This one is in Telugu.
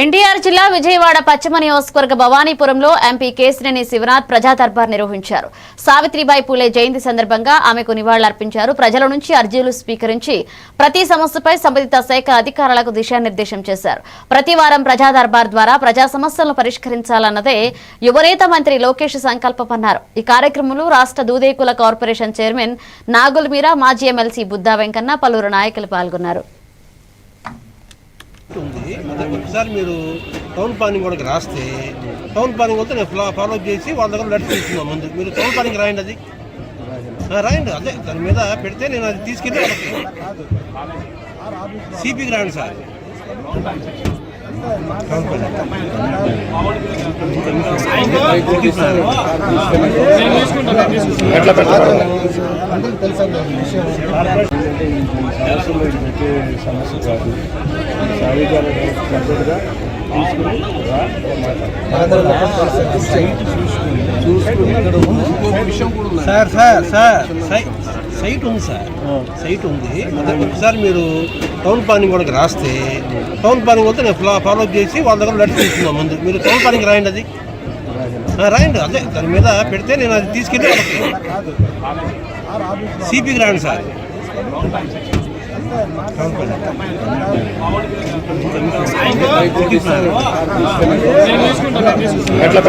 ఎన్టీఆర్ జిల్లా విజయవాడ పశ్చిమ నియోజకవర్గ భవానీపురంలో ఎంపీ కేసినేని శివనాథ్ ప్రజా దర్బార్ నిర్వహించారు. సావిత్రిబాయి పూలే జయంతి సందర్భంగా ఆమెకు నివాళులర్పించారు. ప్రజల నుంచి అర్జీలు స్వీకరించి ప్రతి సమస్యపై సంబంధిత శాఖ అధికారులకు దిశానిర్దేశం చేశారు. ప్రతి వారం ప్రజా దర్బార్ ద్వారా ప్రజా సమస్యలను పరిష్కరించాలన్నదే యువనేత మంత్రి లోకేష్ సంకల్పమన్నారు ఈ కార్యక్రమంలో రాష్ట్ర దూదేకుల కార్పొరేషన్ చైర్మన్ నాగుల్ మీరా మాజీ ఎమ్మెల్సీ బుద్దా వెంకన్న పలువురు నాయకులు పాల్గొన్నారు. ఉంది ఒకసారి మీరు టౌన్ ప్లానింగ్ కూడా రాస్తే టౌన్ ప్లానింగ్ వస్తే నేను ఫాలో చేసి వాళ్ళ దగ్గర లెటర్ తీసుకున్నాను ముందు. మీరు టౌన్ ప్లానింగ్ రాయండి అది. రాయండి. అదే దాని మీద పెడితే నేను అది తీసుకెళ్ళి సిపికి రాయండి సార్. పెట్టే సమస్య కాదు సాధికార తీసుకుని చూసుకుని చూసుకుని సార్ సార్ సార్. సై- సైట్ ఉంది సార్. సైట్ ఉంది. ఒకసారి మీరు టౌన్ ప్లానింగ్ కూడా రాస్తే టౌన్ ప్లానింగ్ వస్తే నేను ఫాలో చేసి వాళ్ళ దగ్గర లెటర్ తీసుకున్నాను ముందు. మీరు టౌన్ ప్లానింగ్ రాయండి అది. రాయండి. అదే దాని మీద పెడితే నేను అది తీసుకెళ్ళి సిపికి రాయండి సార్. ఎట్లా